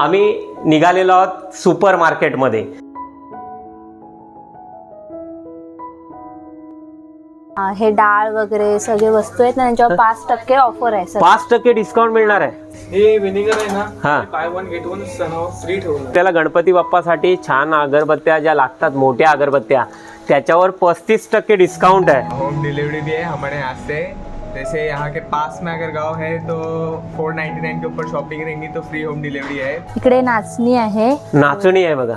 आम्ही निघालेलो आहोत सुपर मार्केटमध्ये हे डाळ वगैरे सगळे वस्तू आहेत ना त्यांच्यावर पाच टक्के ऑफर आहे सर. पाच टक्के डिस्काउंट मिळणार आहे. हे विनेगर आहे हा. ना buy one get one free ठेवलं त्याला गणपती बाप्पासाठी छान अगरबत्त्या ज्या लागतात मोठ्या अगरबत्त्या त्याच्यावर पस्तीस टक्के डिस्काउंट आहे. होम डिलीवरी भी है हमारे यहाँ से. जैसे यहाँ के पास में अगर गांव है तो 499 के ऊपर शॉपिंग रहेंगी तो फ्री होम डिलीवरी है। इकडे नाचणी आहे. नाचणी आहे बघा.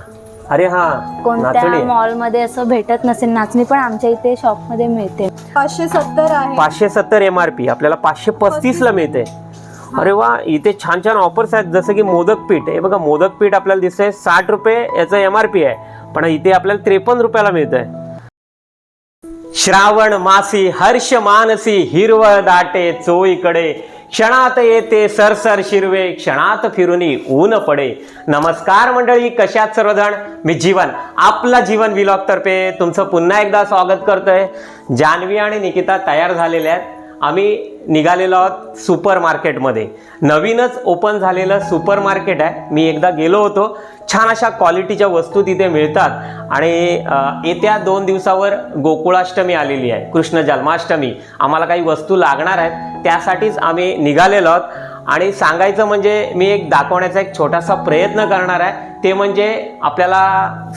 अरे हा कोणत्या नाचणी आहे. मॉलमध्ये असं भेटत नसेल नाचणी पण आमच्या इथे शॉपमध्ये मिळते. पाचशे सत्तर आहे. पाचशे सत्तर एम आर पी आपल्याला पाचशे पस्तीस. ला मिळते. अरे वा इथे छान छान ऑफर्स आहेत जसं की मोदक पीठ हे बघा मोदक पीठ आपल्याला दिसतंय साठ रुपये याचं एम आर पी आहे. पण इथे आपल्याला त्रेपन्न रुपयाला मिळतंय. श्रावण मासी हर्ष मानसी हिरवळ दाटे चोईकडे. क्षणात येते सरसर शिरवे क्षणात फिरुनी ऊन पडे. नमस्कार मंडळी कशात सर्वजण? मी जीवन आपला जीवन विलॉग तर्फे तुमचं पुन्हा एकदा स्वागत करतोय. जान्हवी आणि निकिता तयार झालेल्या आहेत. आम्ही निघालेलो आहोत सुपर मार्केटमध्ये नवीनच ओपन झालेलं सुपर मार्केट आहे. मी एकदा गेलो होतो. छान अशा क्वालिटीच्या वस्तू तिथे मिळतात. आणि येत्या दोन दिवसावर गोकुळाष्टमी आलेली आहे. कृष्ण जन्माष्टमी. आम्हाला काही वस्तू लागणार आहेत. त्यासाठीच आम्ही निघालेलो आहोत. आणि सांगायचं म्हणजे मी एक दाखवण्याचा एक छोटासा प्रयत्न करणार आहे. ते म्हणजे आपल्याला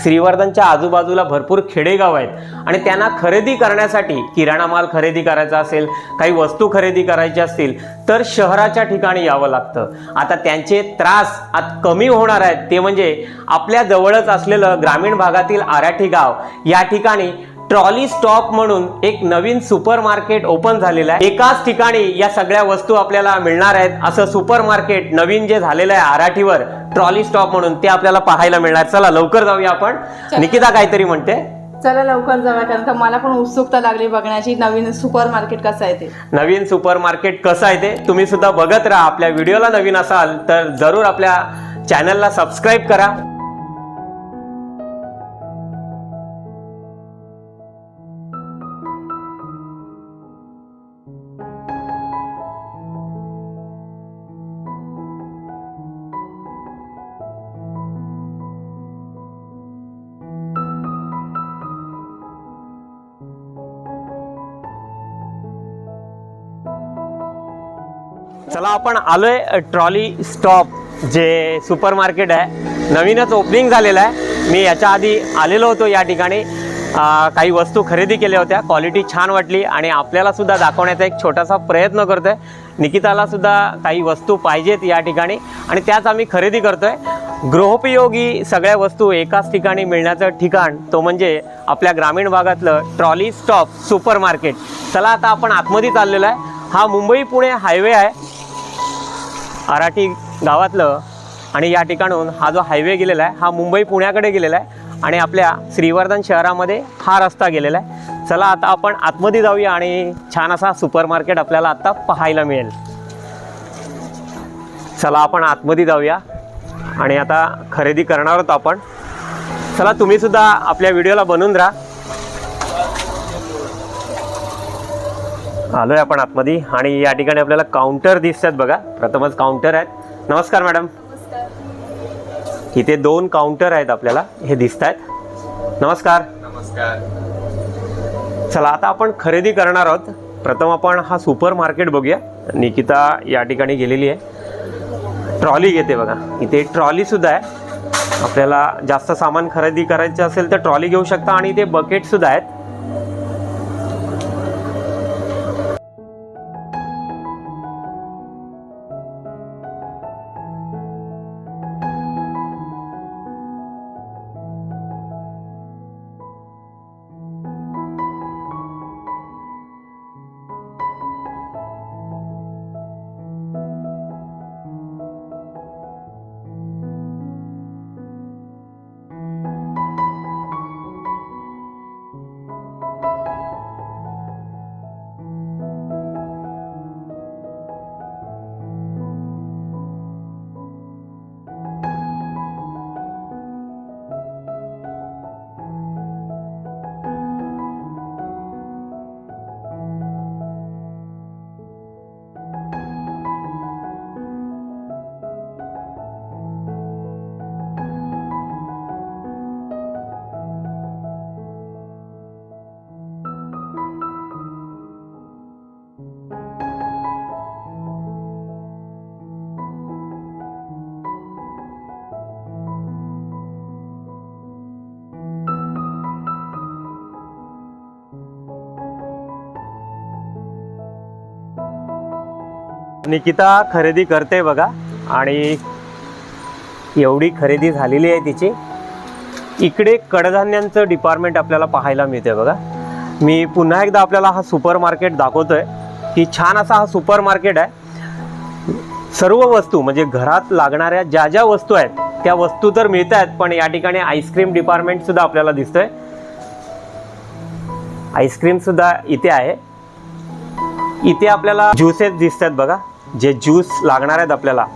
श्रीवर्धनच्या आजूबाजूला भरपूर खेडेगाव आहेत. आणि त्यांना खरेदी करण्यासाठी किराणा माल खरेदी करायचा असेल काही वस्तू खरेदी करायच्या असतील तर शहराच्या ठिकाणी यावं लागतं. आता त्यांचे त्रास आता कमी होणार आहेत. ते म्हणजे आपल्या जवळच असलेलं ग्रामीण भागातील आराठी गाव या ठिकाणी ट्रॉली स्टॉप म्हणून एक नवीन सुपर मार्केट ओपन झालेलं आहे. एकाच ठिकाणी या सगळ्या वस्तू आपल्याला मिळणार आहेत. असं सुपर मार्केट नवीन जे झालेलं आहे आराठीवर ट्रॉली स्टॉप म्हणून ते आपल्याला पाहायला मिळणार. चला लवकर जाऊया आपण. निकिता काहीतरी म्हणते. चला लवकर जाऊया कारण का मला पण उत्सुकता लागली बघण्याची नवीन सुपर मार्केट कसं आहे ते. नवीन सुपर मार्केट कसं आहे ते तुम्ही सुद्धा बघत राहा. आपल्या व्हिडिओला नवीन असाल तर जरूर आपल्या चॅनलला सबस्क्राईब करा. चला आपण आलोय ट्रॉली स्टॉप जे सुपर मार्केट आहे. नवीनच ओपनिंग झालेलं आहे. मी याच्या आधी आलेलो होतो या ठिकाणी. काही वस्तू खरेदी केल्या होत्या. क्वालिटी छान वाटली आणि आपल्याला सुद्धा दाखवण्याचा एक छोटासा प्रयत्न करतोय. निकिताला सुद्धा काही वस्तू पाहिजेत या ठिकाणी आणि त्याच आम्ही खरेदी करतोय. गृहोपयोगी सगळ्या वस्तू एकाच ठिकाणी मिळण्याचं ठिकाण तो म्हणजे आपल्या ग्रामीण भागातलं ट्रॉली स्टॉप सुपर मार्केट चला आता आपण आतमध्ये चाललेलो आहे. हा मुंबई पुणे हायवे आहे. आराठी गावातलं आणि या ठिकाणून हा जो हायवे गेलेला आहे हा मुंबई पुण्याकडे गेलेला आहे आणि आपल्या श्रीवर्धन शहरामध्ये हा रस्ता गेलेला आहे. चला आता आपण आतमध्ये जाऊया आणि छान असा सुपर मार्केट आपल्याला आत्ता पाहायला मिळेल. चला आपण आतमध्ये जाऊया आणि आता खरेदी करणार आहोत आपण. चला तुम्हीसुद्धा आपल्या व्हिडिओला बनवून राहा. आलोय आपण आतमध्ये आणि या ठिकाणी आपल्याला काउंटर दिसतात बघा. प्रथमच काउंटर आहेत. नमस्कार मॅडम. इथे दोन काउंटर आहेत आपल्याला. हे दिसत आहेत नमस्कार. नमस्कार. चला आता आपण खरेदी करणार आहोत. प्रथम आपण हा सुपर मार्केट बघूया. निकिता या ठिकाणी गेलेली आहे. ट्रॉली घेते बघा. इथे ट्रॉली सुद्धा आहे. आपल्याला जास्त सामान खरेदी करायचं असेल तर ट्रॉली घेऊ शकता आणि इथे बकेट सुद्धा आहेत. निकिता खरेदी करते बघा. आणि एवढी खरेदी झालेली आहे तिची. इकडे कडधान्यांचं डिपार्टमेंट आपल्याला पाहायला मिळते बघा. मी पुन्हा एकदा आपल्याला हा सुपर मार्केट दाखवतोय. की छान असा हा सुपर मार्केट आहे. सर्व वस्तू म्हणजे घरात लागणाऱ्या ज्या ज्या वस्तू आहेत त्या वस्तू तर मिळत आहेत पण या ठिकाणी आईस्क्रीम डिपार्टमेंट सुद्धा आपल्याला दिसतोय. आईस्क्रीम सुद्धा इथे आहे. इथे आपल्याला ज्युसेस दिसतात बघा. जे ज्यूस लागणार आहेत आपल्याला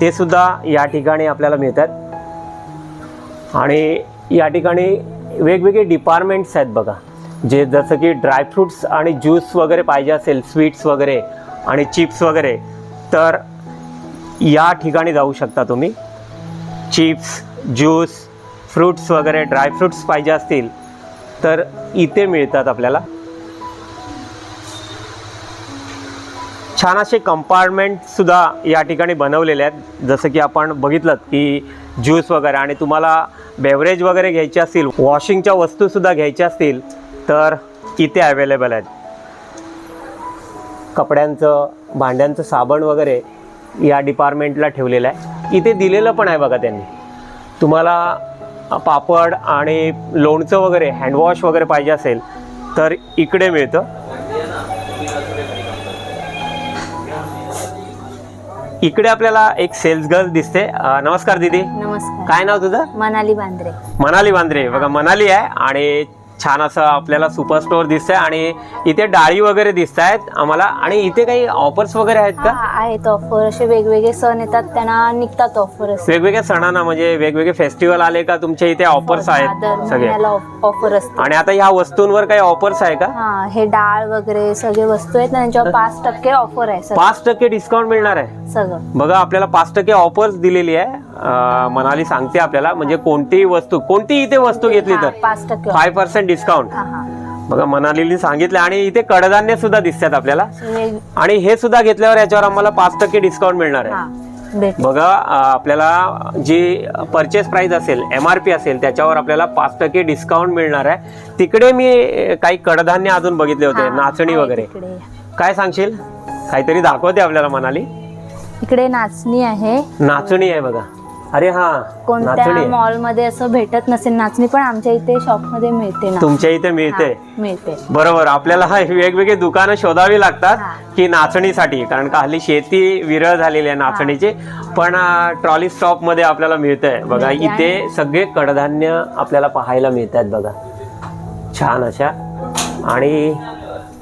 ते सुद्धा या ठिकाणी आपल्याला मिळतात. आणि या ठिकाणी वेगवेगळे डिपार्टमेंट्स आहेत बघा. जे जसं की ड्रायफ्रुट्स आणि ज्यूस वगैरे पाहिजे असेल स्वीट्स वगैरे आणि चिप्स वगैरे तर या ठिकाणी जाऊ शकता तुम्ही. चिप्स ज्यूस फ्रूट्स वगैरे ड्रायफ्रुट्स पाहिजे असतील तर इथे मिळतात आपल्याला. छान असे कंपार्टमेंटसुद्धा या ठिकाणी बनवलेले आहेत. जसं की आपण बघितलं की ज्यूस वगैरे आणि तुम्हाला बेवरेज वगैरे घ्यायचे असतील वॉशिंगच्या वस्तूसुद्धा घ्यायच्या असतील तर इथे अवेलेबल आहेत. कपड्यांचं भांड्यांचं साबण वगैरे या डिपार्टमेंटला ठेवलेलं आहे. इथे दिलेलं पण आहे बघा त्यांनी. तुम्हाला पापड आणि लोणचं वगैरे हँडवॉश वगैरे पाहिजे असेल तर इकडे मिळतं. इकडे आपल्याला एक सेल्स गर्ल दिसते. अं, नमस्कार दीदी. नमस्कार. काय नाव तुझं? मनाली बांद्रे. मनाली बांद्रे. बघा मनाली आहे आणि छान असं आपल्याला सुपर स्टोअर दिसतंय आणि इथे डाळी वगैरे दिसत आहेत आम्हाला. आणि इथे काही ऑफर्स वगैरे आहेत का? हा आहेत ऑफर असे वेगवेगळे सण येतात त्यांना निघतात ऑफर वेगवेगळ्या सणांना म्हणजे वेगवेगळे फेस्टिवल आले का? तुमच्या इथे ऑफर्स हा, आहेत सगळे. ऑफर असते आणि आता ह्या वस्तूंवर काही ऑफर्स आहे का? हा डाळ वगैरे सगळे वस्तू आहेत त्यांच्यावर पाच टक्के ऑफर आहे पाच टक्के डिस्काउंट मिळणार आहे. सगळं. बघा आपल्याला पाच टक्के ऑफर्स दिलेली आहे. मनाली सांगते आपल्याला म्हणजे कोणतीही वस्तू कोणतीही इथे वस्तू घेतली तर? पाच टक्के. फाय पर्सेंट डिस्काउंट बघा मनालीने सांगितलं आणि इथे कडधान्य सुद्धा दिसतात आपल्याला. आणि हे सुद्धा घेतल्यावर याच्यावर आम्हाला पाच टक्के डिस्काउंट मिळणार आहे. बघा आपल्याला जी परचेस प्राइस असेल एम आर पी असेल त्याच्यावर आपल्याला पाच टक्के डिस्काउंट मिळणार आहे. तिकडे मी काही कडधान्य अजून बघितले होते नाचणी वगैरे. काय सांगशील? काहीतरी दाखवते आपल्याला मनाली. इकडे नाचणी आहे. नाचणी आहे बघा. अरे हा कोणत्या नाचणी. मॉलमध्ये असं भेटत नसेल नाचणी पण आमच्या इथे शॉपमध्ये मिळते ना. तुमच्या इथे मिळते हा, मिळते. बरोबर आपल्याला हा वेगवेगळे दुकानं शोधावी लागतात हा. की नाचणीसाठी कारण का हल्ली शेती विरळ झालेली आहे नाचणीची पण ट्रॉली स्टॉपमध्ये आपल्याला मिळतंय. बघा मिळते इथे सगळे कडधान्य आपल्याला पाहायला मिळतात बघा. छान अशा. आणि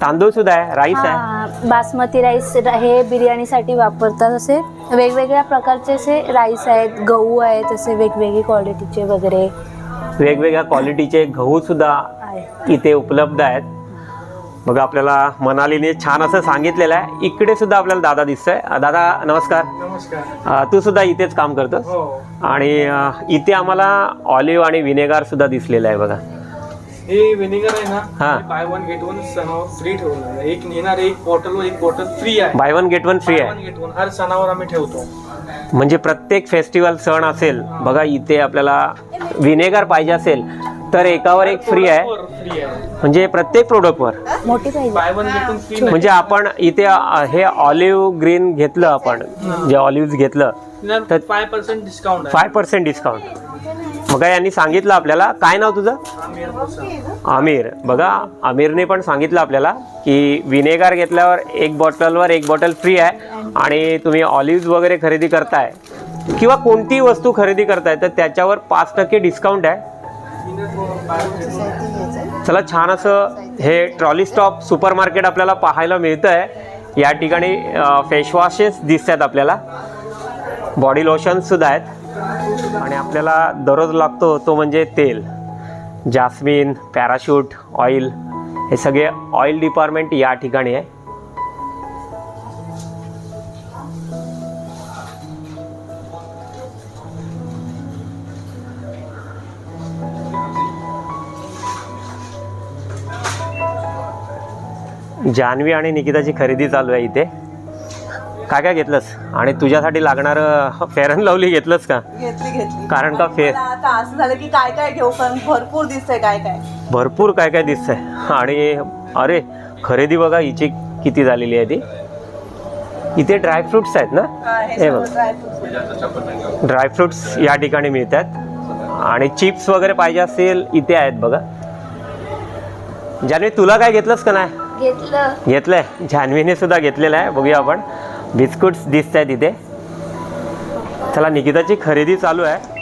तांदूळ सुद्धा आहे राईस आहे. हा, बासमती राईस हे बिर्याणीसाठी वापरतात असे वेगवेगळ्या प्रकारचे असे राईस आहेत गहू आहेत असे वेगवेगळे क्वालिटीचे वगैरे. वेगवेगळ्या क्वालिटीचे गहू सुद्धा इथे उपलब्ध आहेत. बघा आपल्याला मनालीने छान असं सांगितलेलं आहे. इकडे सुद्धा आपल्याला दादा दिसतोय. अं, दादा नमस्कार. नमस्कार. अं, तू सुद्धा इथेच काम करतोस? हो. आणि अ, इथे आम्हाला ऑलिव्ह आणि विनेगार सुद्धा दिसलेलं आहे बघा. हे विनेगर आहे हा. ना बाय वन गेट वन सणावर फ्री आहे एक नेणार एक बॉटल एक बॉटल फ्री आहे. Buy one get one free Buy आहे. one get one. हर सणावर आम्ही ठेवतो. म्हणजे प्रत्येक फेस्टिवल सण असेल बघा इथे आपल्याला विनेगार पाहिजे असेल तर एकावर एक फ्री आहे. फ्री आहे. म्हणजे प्रत्येक प्रोडक्टवर मोठी पाहिजे. Buy one get one free म्हणजे आपण इथे अ, हे ऑलिव्ह ग्रीन घेतलं आपण जे ऑलिव्ह घेतलं तर- फाय पर्सेंट डिस्काउंट आहे. फाय पर्सेंट डिस्काउंट बघा यांनी सांगितलं आपल्याला? काय नाव तुझं? आमिर. बघा आमिरने पण सांगितलं आपल्याला की विनेगार घेतल्यावर एक बॉटलवर एक बॉटल फ्री आहे आणि तुम्ही ऑलिव्ज वगैरे खरेदी करताय. किंवा कोणतीही वस्तू खरेदी करताय तर त्याच्यावर पाच टक्के डिस्काउंट आहे. चला छान असं हे ट्रॉली स्टॉप सुपर मार्केट आपल्याला पाहायला मिळतं आहे या ठिकाणी फेसवॉशेस दिसत आहेत आपल्याला. बॉडी लोशन्स सुद्धा आहेत. आणि आपल्याला दररोज लागतो तो म्हणजे तेल. जास्मिन पॅराशूट ऑइल हे सगळे ऑइल डिपार्टमेंट या ठिकाणी आहे. जान्हवी आणि निकिताची खरेदी चालू आहे इथे. काय काय घेतलंस? आणि तुझ्यासाठी लागणारं फेअर अँड लवली घेतलंस का? घेतली घेतली. कारण का आता असं झालं की काय काय घेऊ पण भरपूर दिसतंय काय काय. भरपूर काय काय दिसतंय. आणि अरे खरेदी बघा हिची किती झालेली आहे ती? इथे ड्रायफ्रुट्स आहेत ना? हा, बघ. ड्रायफ्रुट्स ड्रायफ्रुट्स या ठिकाणी मिळतात. आणि चिप्स वगैरे पाहिजे असेल इथे आहेत बघा. जान्हवी तुला काय घेतलंस का नाही? घेतलं. घेतलंय. जान्हवीने सुद्धा घेतलेलं आहे बघूया आपण. बिस्कुट्स दिसत आहेत इथे. चला निकिताची खरेदी चालू आहे.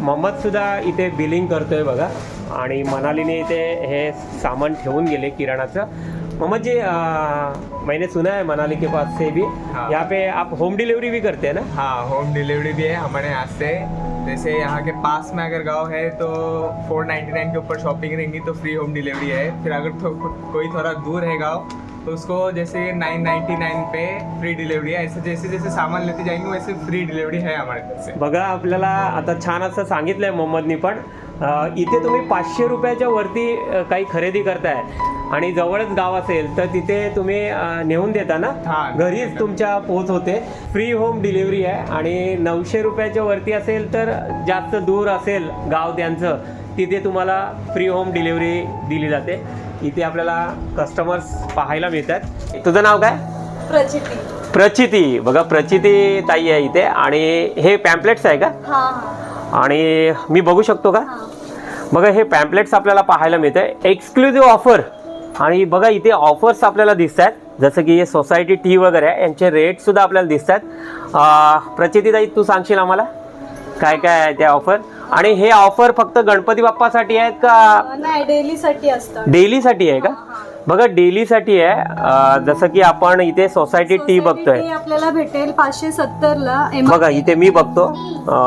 मोहम्मद सुद्धा इथे बिलिंग करतोय बघा. आणि मनालीने इथे हे सामान ठेवून गेले किराणाचं. मोहम्मद जी अं, मैंने सुना है मनाली के पास से भी. हाँ। यहाँ पे आप होम डिलीवरी भी करते हैं ना? हाँ होम डिलीवरी भी है हमारे यहाँ से. जैसे यहाँ के पास में अगर गांव है तो 499 के ऊपर शॉपिंग रहेंगी तो फ्री होम डिलीवरी है। फिर अगर थो, कोई थोड़ा दूर है गांव तो उसको जैसे 999 पे फ्री डिलीवरी है। ऐसे जैसे जैसे सामान लेते जाएंगे वैसे फ्री डिलीवरी है हमारे तरफ से। बघा आपल्याला आता छान असं सांगितलंय मोहम्मदनी पण. इथे तुम्ही पाचशे रुपयाच्या वरती काही खरेदी करताय. आणि जवळच गाव असेल तर तिथे तुम्ही नेऊन देता ना? हां. घरीच तुमच्या पोच होते. फ्री होम डिलिव्हरी आहे. आणि नऊशे रुपयाच्या वरती असेल तर जास्त दूर असेल गाव त्यांचं तिथे तुम्हाला फ्री होम डिलिव्हरी दिली जाते. इथे आपल्याला कस्टमर्स पाहायला मिळतात. तुझं नाव काय? प्रचिती. प्रचिती. बघा प्रचिती ताई आहे इथे. आणि हे पॅम्पलेट्स आहे का? आणि मी बघू शकतो का? बघा हे पॅम्पलेट्स आपल्याला पाहायला मिळतंय. एक्सक्लुझिव्ह ऑफर आणि बघा इथे ऑफर्स आपल्याला दिसत आहेत जसं की हे सोसायटी टी वगैरे आहे. यांचे रेट सुद्धा आपल्याला दिसत आहेत प्रचितीताई तू सांगशील आम्हाला? काय काय आहे त्या ऑफर आणि हे ऑफर फक्त गणपती बाप्पासाठी आहेत का? नाही डेलीसाठी असतं. डेलीसाठी आहे का? बघा डेलीसाठी आहे. जसं की आपण इथे सोसायटी टी बघतोय. आपल्याला भेटेल पाचशे सत्तरला एम बघा इथे मी बघतो.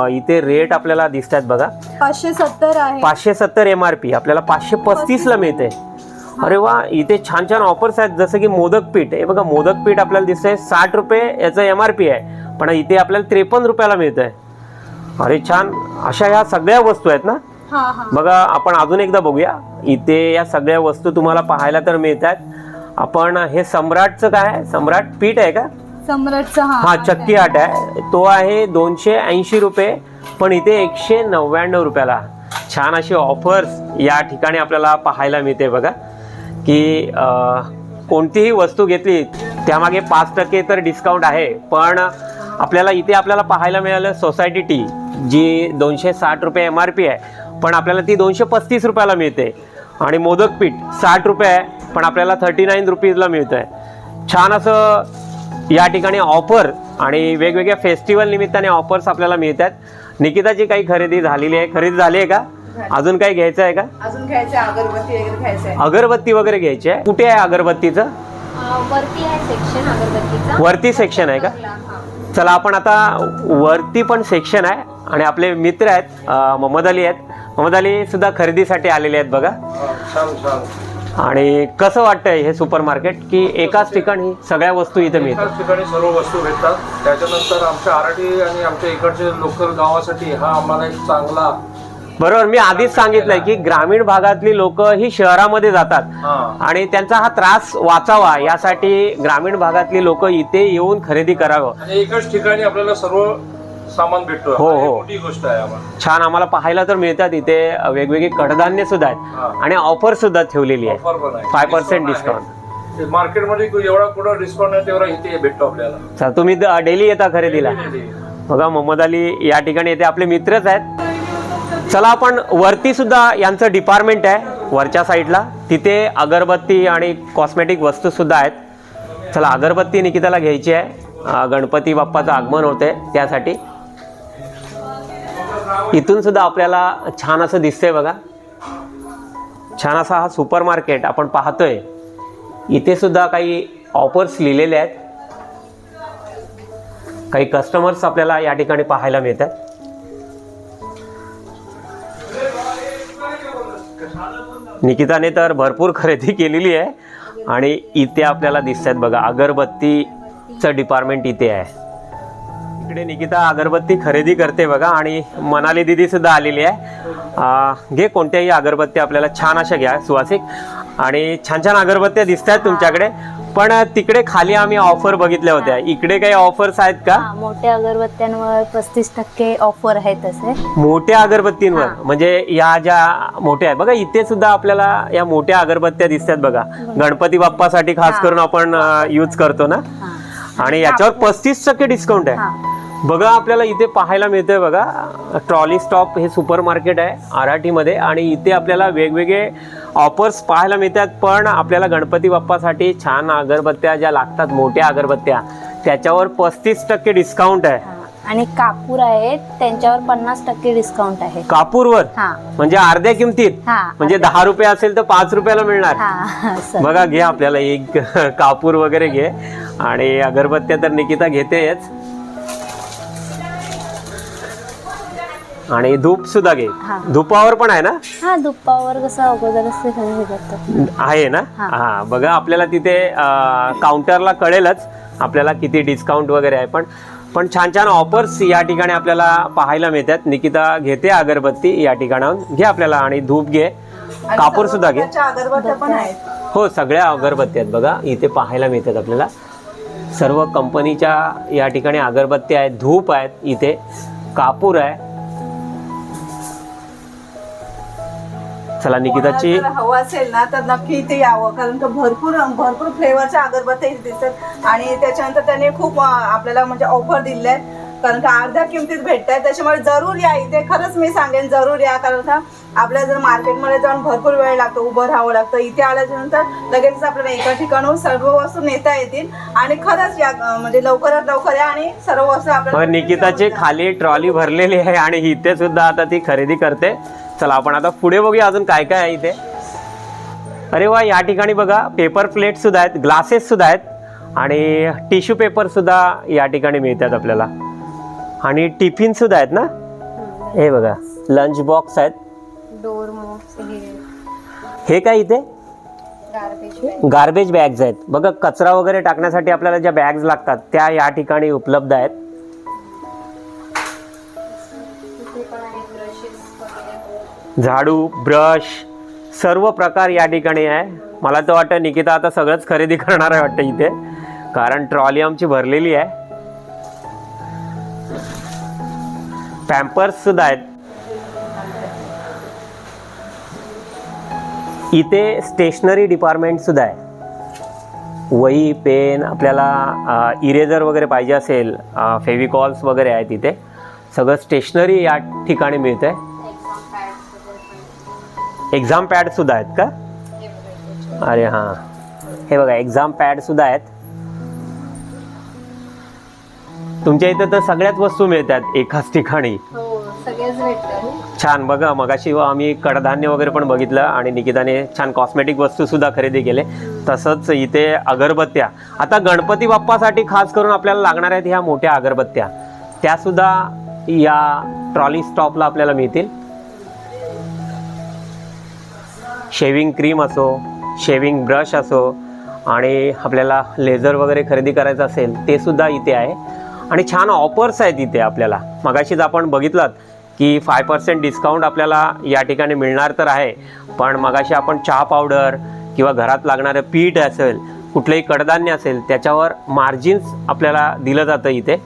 इथे रेट आपल्याला दिसत आहेत बघा. पाचशे सत्तर आहे. पाचशे सत्तर एम आर पी आपल्याला पाचशे पस्तीस. ला मिळते. अरे वा इथे छान छान ऑफर्स आहेत. जसं की मोदक पीठ हे बघा मोदक पीठ आपल्याला दिसतंय. साठ रुपये याचं एम आर पी आहे. पण इथे आपल्याला त्रेपन्न रुपयाला मिळतंय. अरे छान अशा ह्या सगळ्या वस्तू आहेत ना? बघा आपण अजून एकदा बघूया. इथे या सगळ्या वस्तू तुम्हाला पाहायला तर मिळतात. आपण हे सम्राटचं काय सम्राट पीठ आहे का? सम्राटचा हा. हा चक्की आट आहे. तो आहे दोनशे ऐंशी रुपये. पण इथे एकशे नव्याण्णव रुपयाला. छान अशी ऑफर्स या ठिकाणी आपल्याला पाहायला मिळते बघा. की कोणतीही वस्तू घेतली त्यामागे पाच टक्के तर डिस्काउंट आहे. पण आपल्याला इथे आपल्याला पाहायला मिळालं सोसायटी टी जी दोनशे साठ रुपये एम आर पी आहे. पण आपल्याला ती दोनशे पस्तीस रुपयाला मिळते. आणि मोदक पीठ साठ रुपये आहे पण आपल्याला थर्टी नाईन रुपीजला मिळतं आहे छान असं या ठिकाणी ऑफर आणि वेगवेगळ्या फेस्टिवल निमित्ताने ऑफर्स आपल्याला मिळतात. निकिताची काही खरेदी झालेली आहे. खरेदी झाली आहे का? अजून काही घ्यायचं आहे का? अजून घ्यायचं अगरबत्ती वगैरे घ्यायचं आहे. अगरबत्ती वगैरे घ्यायची आहे. कुठे आहे अगरबत्तीचं? वरती आहे सेक्शन अगरबत्तीचा. वरती सेक्शन आहे का. चला आपण आता वरती पण सेक्शन आहे आणि आपले मित्र आहेत मोहम्मद अली आहेत. मोहम्मद अली सुद्धा खरेदीसाठी आलेले आहेत बघा. आणि कसं वाटतंय हे सुपर मार्केट की एकाच ठिकाणी सगळ्या वस्तू इथे मिळतात? ठिकाणी सर्व वस्तू भेटतात. त्याच्यानंतर आमच्या आरडी आणि आमच्या इकडचे लोकल गावासाठी हा आम्हाला एक चांगला बरोबर मी आधीच सांगितलंय की ग्रामीण भागातली लोक ही शहरामध्ये जातात. आणि त्यांचा हा त्रास वाचावा यासाठी ग्रामीण भागातली लोक इथे येऊन खरेदी करावं. आणि एकाच ठिकाणी आपल्याला सर्व सामान भेटतो. हो, ही. मोठी गोष्ट आहे आम्हाला. छान आम्हाला पाहायला तर मिळतात. इथे वेगवेगळी कडधान्य सुद्धा हा. आहेत आणि ऑफर सुद्धा ठेवलेली आहे. ऑफर पण आहे. Five percent Discount discount. मार्केटमध्ये एवढा कुठं डिस्काउंट आहे तेवढा इथे भेटतो आपल्याला. चला तुम्ही डेली येता खरेदीला. बघा मोहम्मद अली या ठिकाणी येते. आपले मित्रच आहेत. चला आपण वरती सुद्धा यांचं डिपार्टमेंट आहे वरच्या साईडला तिथे अगरबत्ती आणि कॉस्मेटिक वस्तू सुद्धा आहेत. चला अगरबत्ती निकिताला घ्यायची आहे. गणपती बाप्पाचं आगमन होते त्यासाठी. इथून सुद्धा आपल्याला छान असं दिसतंय बघा. छान असा हा सुपर मार्केट आपण पाहतोय. इथे सुद्धा काही ऑफर्स लिहिलेले आहेत. काही कस्टमर्स आपल्याला या ठिकाणी पाहायला मिळतात. निकिताने तर भरपूर खरेदी केलेली आहे. आणि इथे आपल्याला दिसत आहेत बघा अगरबत्तीचं डिपार्टमेंट इथे आहे. इकडे निकिता अगरबत्ती खरेदी करते बघा आणि मनाली दिदी सुद्धा आलेली आहे. घे कोणत्याही अगरबत्ती आपल्याला छान अशा घ्या सुवासिक. आणि छान छान अगरबत्त्या दिसत आहेत तुमच्याकडे. पण तिकडे खाली आम्ही ऑफर बघितल्या होत्या. इकडे काही ऑफर्स आहेत का? मोठ्या अगरबत्त्यांवर पस्तीस टक्के ऑफर आहे तसे. मोठ्या अगरबत्तींवर. म्हणजे या ज्या मोठ्या आहेत. बघा इथे सुद्धा आपल्याला या मोठ्या अगरबत्त्या दिसतात बघा. गणपती बाप्पासाठी खास. करून आपण युज करतो ना? आणि याच्यावर पस्तीस टक्के डिस्काउंट आहे. बघा आपल्याला इथे पाहायला मिळतंय बघा ट्रॉली स्टॉप हे सुपर मार्केट आहे आराठीमध्ये आणि इथे आपल्याला वेगवेगळे ऑफर्स पाहायला मिळतात पण आपल्याला गणपती बाप्पासाठी छान अगरबत्त्या ज्या लागतात मोठ्या अगरबत्त्या त्याच्यावर पस्तीस टक्के डिस्काउंट आहे. आणि कापूर आहेत त्यांच्यावर पन्नास टक्के डिस्काउंट आहे. कापूरवर? हा. म्हणजे अर्ध्या किमतीत? हा म्हणजे दहा रुपये असेल तर पाच रुपयाला मिळणार. हा. बघा घे आपल्याला एक कापूर वगैरे घे. आणि अगरबत्त्या तर निकिता घेतेच. आणि धूप सुद्धा घे. हा. धुपावर पण आहे ना? हा दुप्पावर कसं सगळं हे करतात. आहे ना? हा. हा बघा आपल्याला तिथे काउंटरला कळेलच आपल्याला किती डिस्काउंट वगैरे आहे. पण पण छान छान ऑफर्स या ठिकाणी आपल्याला पाहायला मिळतात. निकिता घेते अगरबत्ती या ठिकाणाहून. घे आपल्याला आणि धूप घे. कापूर सुद्धा घे. प्रकारच्या अगरबत्त्या पण आहेत. हो सगळ्या अगरबत्त्या आहेत बघा. इथे पाहायला मिळतात आपल्याला. सर्व कंपनीच्या या ठिकाणी अगरबत्त्या आहेत धूप आहेत. इथे कापूर आहे. चला निकिताची कोणाला जर हवं असेल ना तर नक्की इथे यावं. कारण का भरपूर भरपूर फ्लेवरच्या अगरबत्त्या इथे दिसतात. आणि त्याच्यानंतर त्यांनी खूप अं, आपल्याला म्हणजे ऑफर दिले कारण का अर्ध्या किमतीत भेटत आहेत त्याच्यामुळे जरूर या इथे. खरंच मी सांगेन जरूर या. कारण का आपल्याला जर मार्केटमध्ये जाऊन भरपूर वेळ लागतो उभं राहावं लागतं. इथे आल्याच्यानंतर लगेच आपल्याला एका ठिकाणाहून सर्व वस्तू नेता येतील. आणि खरंच या अं, म्हणजे लवकरात लवकर या आणि सर्व वस्तू मग आपल्याला निकिताची खाली ट्रॉली भरलेली आहे आणि इथे सुद्धा आता ती खरेदी करते. चला आपण आता पुढे बघूया अजून काय काय आहे इथे. अरे वा या ठिकाणी बघा पेपर प्लेट सुद्धा आहेत ग्लासेस सुद्धा आहेत आणि टिश्यू पेपर सुद्धा या ठिकाणी मिळतात आपल्याला. आणि टिफिन सुद्धा आहेत ना? हे बघा लंच बॉक्स आहेत. डोर हे. काय इथे? गार्बेज गार्बेज बॅग्स आहेत. बघा कचरा वगैरे टाकण्यासाठी आपल्याला ज्या बॅग्स लागतात त्या या ठिकाणी उपलब्ध आहेत. झाडू ब्रश सर्व प्रकार या ठिकाणी आहे. मला तर वाटतं निकिता आता सगळंच खरेदी करणार आहे वाटतं इथे. कारण ट्रॉली आमची भरलेली आहे. पॅम्पर्स सुद्धा आहेत. इथे स्टेशनरी डिपार्टमेंट सुद्धा आहे. वही पेन आपल्याला इरेझर वगैरे पाहिजे असेल फेविकॉल्स वगैरे आहेत इथे. सगळं स्टेशनरी या ठिकाणी मिळतं आहे एक्झाम पॅड सुद्धा आहेत का? अरे हां. हे बघा एक्झाम पॅड सुद्धा आहेत. तुमच्या इथं तर सगळ्याच वस्तू मिळतात एकाच ठिकाणी. हो छान बघा मगाशी आम्ही कडधान्य वगैरे पण बघितलं आणि निकिताने छान कॉस्मेटिक वस्तू सुद्धा खरेदी केले. तसंच इथे अगरबत्त्या. आता गणपती बाप्पासाठी खास करून आपल्याला लागणार आहेत ह्या मोठ्या अगरबत्त्या. त्या सुद्धा या ट्रॉली स्टॉपला आपल्याला मिळतील. शेविंग क्रीम असो शेविंग ब्रश असो आणि आपल्याला लेझर वगैरे खरेदी करायचं असेल ते सुद्धा इथे आहे. आणि छान ऑफर्स आहेत इथे आपल्याला. मगाशीच आपण बघितलात की फाय पर्सेंट डिस्काउंट आपल्याला या ठिकाणी मिळणार तर आहे. पण मगाशी आपण चहा पावडर किंवा घरात लागणारं पीठ असेल कुठलंही कडधान्य असेल त्याच्यावर मार्जिन्स आपल्याला दिलं जातं इथे.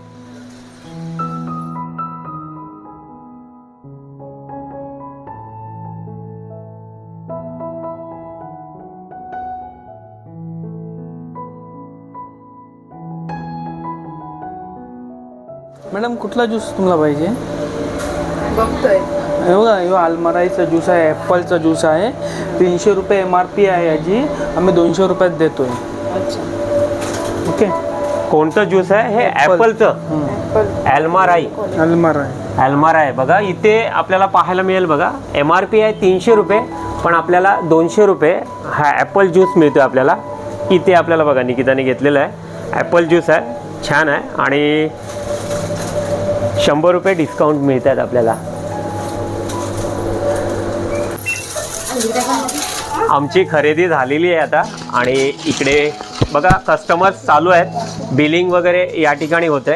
मॅडम कुठला ज्यूस तुम्हाला पाहिजे? बघतोय. हे बघा ह्यो आलमराईचा ज्यूस आहे ॲपलचा ज्यूस आहे. तीनशे रुपये एम आर पी आहे याची आम्ही दोनशे रुपयात देतोय. ओके? कोणतं ज्यूस आहे? हे ॲपलचं ॲल्माराई आलमारा आहे ॲल्मारा आहे बघा इथे आपल्याला पाहायला मिळेल बघा. एम आर पी आहे तीनशे रुपये पण आपल्याला दोनशे रुपये हा ॲपल ज्यूस मिळतो आपल्याला. इथे आपल्याला बघा निकिताने घेतलेलं आहे. ॲपल ज्यूस आहे. छान आहे. आणि शंभर रुपये डिस्काउंट मिळतात आपल्याला. आमची खरेदी झालेली आहे आता. आणि इकडे बघा कस्टमर्स चालू आहेत. बिलिंग वगैरे या ठिकाणी होते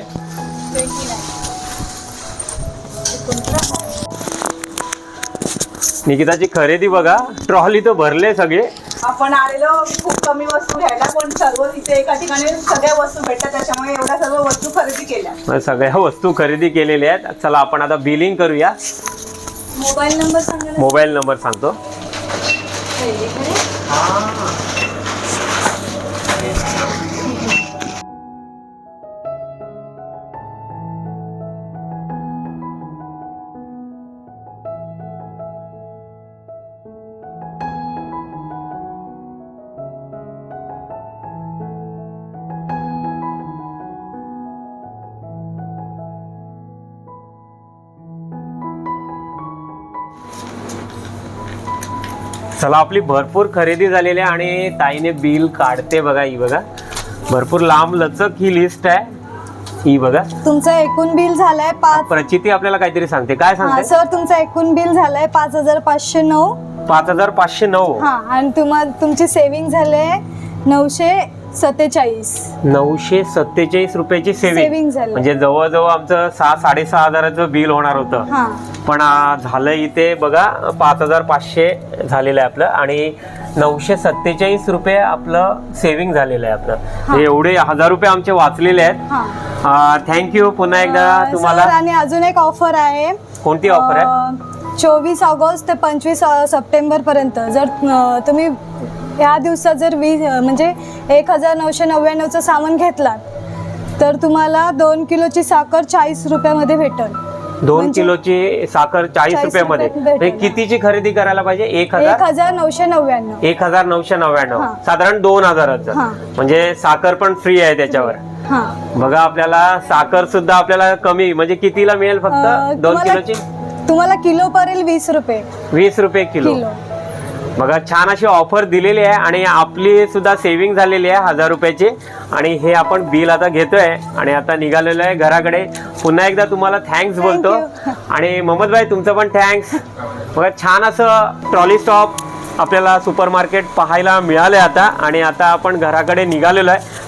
निकिताची खरेदी बघा. ट्रॉली तर भरले सगळे. आपण आलेलो खूप कमी वस्तू घ्यायला पण सर्व तिथे एका ठिकाणी सगळ्या वस्तू भेटतात त्याच्यामुळे एवढ्या सर्व वस्तू खरेदी केल्या. सगळ्या वस्तू खरेदी केलेल्या आहेत. चला आपण आता बिलिंग करूया. मोबाईल नंबर सांगा. मोबाईल नंबर सांगतो. चला आपली भरपूर खरेदी झालेली आहे आणि ताईने बिल काढते बघा ही बघा. भरपूर लांब लचक ही लिस्ट आहे. ही बघा. तुमचं एकूण बिल झालंय पाच प्रचिती आपल्याला काहीतरी सांगते. काय हा सांगते? सर तुमचं एकूण बिल झालंय पाच हजार पाचशे नऊ. पाच हजार पाचशे नऊ. हा आणि तुम्हाला तुमची सेव्हिंग झाले नऊशे सत्तेचाळीस. नऊशे सत्तेचाळीस रुपयाची सेविंग Saving झालं. म्हणजे जवळजवळ आमचं सहा साडेसहा हजाराचं बिल होणार होतं. हा. पण झालं इथे बघा पाच हजार पाचशे झालेलं आहे आपलं आणि नऊशे सत्तेचाळीस रुपये आपलं सेव्हिंग झालेलं आहे आपलं. एवढे हजार रुपये आमचे वाचलेले आहेत. हा. थँक्यू पुन्हा एकदा तुम्हाला आणि अजून एक ऑफर आहे. कोणती ऑफर आहे? चोवीस ऑगस्ट ते पंचवीस सप्टेंबर पर्यंत. जर तुम्ही या दिवसात जर वीस म्हणजे एक हजार नऊशे नव्याण्णवचं सामान घेतलात तर तुम्हाला दोन किलोची साखर चाळीस रुपयामध्ये भेटेल. दोन म्हणजे- किलोची साखर चाळीस 40 रुपयामध्ये. रुपयात भेटेल. म्हणजे कितीची खरेदी करायला पाहिजे? एक एक हजार हजार नऊशे नव्याण्णव. एक हजार नऊशे नव्याण्णव. हा. साधारण दोन हजाराचं. हा. म्हणजे साखर पण फ्री आहे त्याच्यावर. हा. बघा आपल्याला साखर सुद्धा आपल्याला कमी म्हणजे कितीला मिळेल अं, फक्त दोन तुम्हाला- किलोची? तुम्हाला किलो पडेल वीस रुपये. वीस रुपये किलो. किलो. बघा छान अशी ऑफर दिलेली आहे आणि आपली सुद्धा सेव्हिंग झालेली आहे हजार रुपयाची. आणि हे आपण बिल आता घेतोय आणि आता निघालेलं आहे घराकडे. पुन्हा एकदा तुम्हाला थँक्स बोलतो. आणि मोहम्मद भाई तुमचं पण थँक्स बघा छान असं ट्रॉली स्टॉप आपल्याला सुपर मार्केट पाहायला मिळालं आता. आणि आता आपण घराकडे निघालेलो आहे.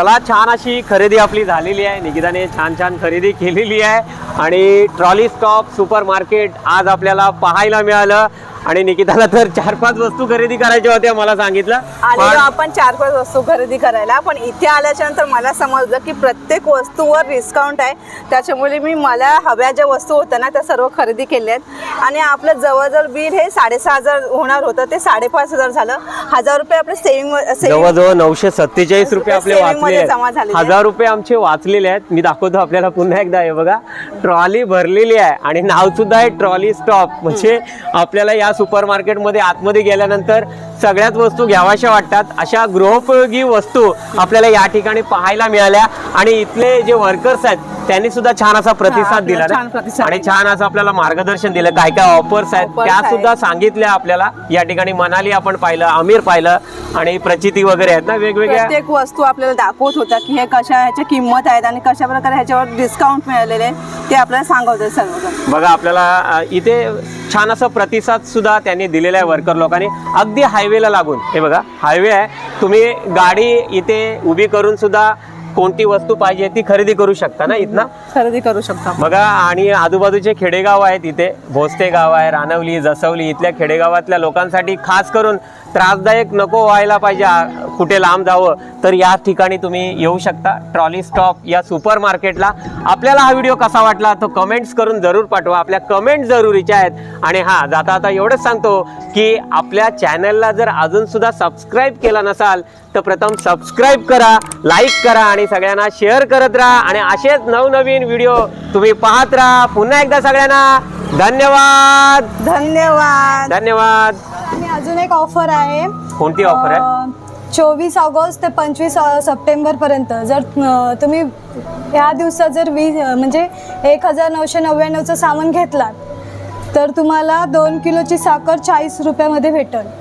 चला छान अशी खरेदी आपली झालेली आहे. निकिताने छान छान खरेदी केलेली आहे. आणि ट्रॉली स्टॉप सुपर मार्केट आज आपल्याला पाहायला मिळालं. आणि निकिताला तर चार पाच वस्तू खरेदी करायच्या होत्या मला सांगितलं. आलेलो पण आपण चार पाच वस्तू खरेदी करायला. पण इथे आल्याच्यानंतर मला समजलं की प्रत्येक वस्तूवर डिस्काउंट आहे. त्याच्यामुळे मी मला हव्या ज्या वस्तू होत्या ना त्या सर्व खरेदी केल्या आहेत. आणि आपलं जवळजवळ बिल हे साडेसहा हजार होणार होतं. ते साडेपाच हजार झालं. हजार रुपये आपले सेविंग जवळजवळ नऊशे सत्तेचाळीस रुपये आपले Saving वाचलेले मध्ये जमा आहेत झालेले आहेत. हजार रुपये आमचे वाचलेले आहेत. मी दाखवतो आपल्याला पुन्हा एकदा. हे बघा ट्रॉली भरलेली आहे. आणि नाव सुद्धा आहे ट्रॉली स्टॉप. म्हणजे आपल्याला या सुपर मार्केटमध्ये आतमध्ये गेल्यानंतर सगळ्याच वस्तू घ्यावाशा वाटतात. अशा गृहोपयोगी वस्तू आपल्याला या ठिकाणी पाहायला मिळाल्या. आणि इथले जे वर्कर्स आहेत त्यांनी सुद्धा छान असा प्रतिसाद दिला छान ना प्रतिसाद आणि छान असं आपल्याला मार्गदर्शन दिलं. काय काय ऑफर्स आहेत? त्या. सुद्धा सांगितल्या आपल्याला. या ठिकाणी मनाली आपण पाहिलं आमिर पाहिलं आणि प्रचिती वगैरे आहेत ना? वेगवेगळ्या प्रत्येक वस्तू आपल्याला दाखवत होता की हे कशा ह्याच्या किंमत आहेत आणि कशा प्रकारे ह्याच्यावर डिस्काउंट मिळालेले ते आपल्याला सांगत सर्वजण. बघा आपल्याला इथे छान असं प्रतिसाद सुद्धा त्यांनी दिलेला आहे वर्कर लोकांनी. अगदी हायवेला लागून. हे बघा हायवे आहे. तुम्ही गाडी इथे उभी करून सुद्धा कोणती वस्तू पाहिजे ती खरेदी करू शकता ना इथनं? खरेदी करू शकतो बघा आणि आजूबाजूचे खेडेगाव आहेत इथे. भोसते गाव आहे रानवली जसवली इथल्या खेडेगावातल्या लोकांसाठी खास करून त्रासदायक नको व्हायला पाहिजे कुठे लांब जावं तर या ठिकाणी तुम्ही येऊ शकता. ट्रॉली स्टॉप या सुपर मार्केटला. आपल्याला हा व्हिडिओ कसा वाटला तो कमेंट्स करून जरूर पाठवा. आपल्या कमेंट जरुरीच्या आहेत. आणि हां जाता आता एवढंच सांगतो की आपल्या चॅनलला जर अजून सुद्धा सबस्क्राईब केला नसाल तर प्रथम सबस्क्राईब करा लाईक करा आणि सगळ्यांना शेअर करत राहा. आणि असेच नवनवीन व्हिडिओ तुम्ही पाहत राहा. पुन्हा एकदा सगळ्यांना धन्यवाद. धन्यवाद. धन्यवाद. अजून एक ऑफर आहे. कोणती ऑफर आहे? चोवीस ऑगस्ट ते पंचवीस सप्टेंबर पर्यंत. जर तुम्ही या दिवसात जर वीस म्हणजे एक हजार नऊशे नव्याण्णवचं सामान घेतलात तर तुम्हाला दोन किलोची साखर चाळीस रुपयामध्ये भेटेल.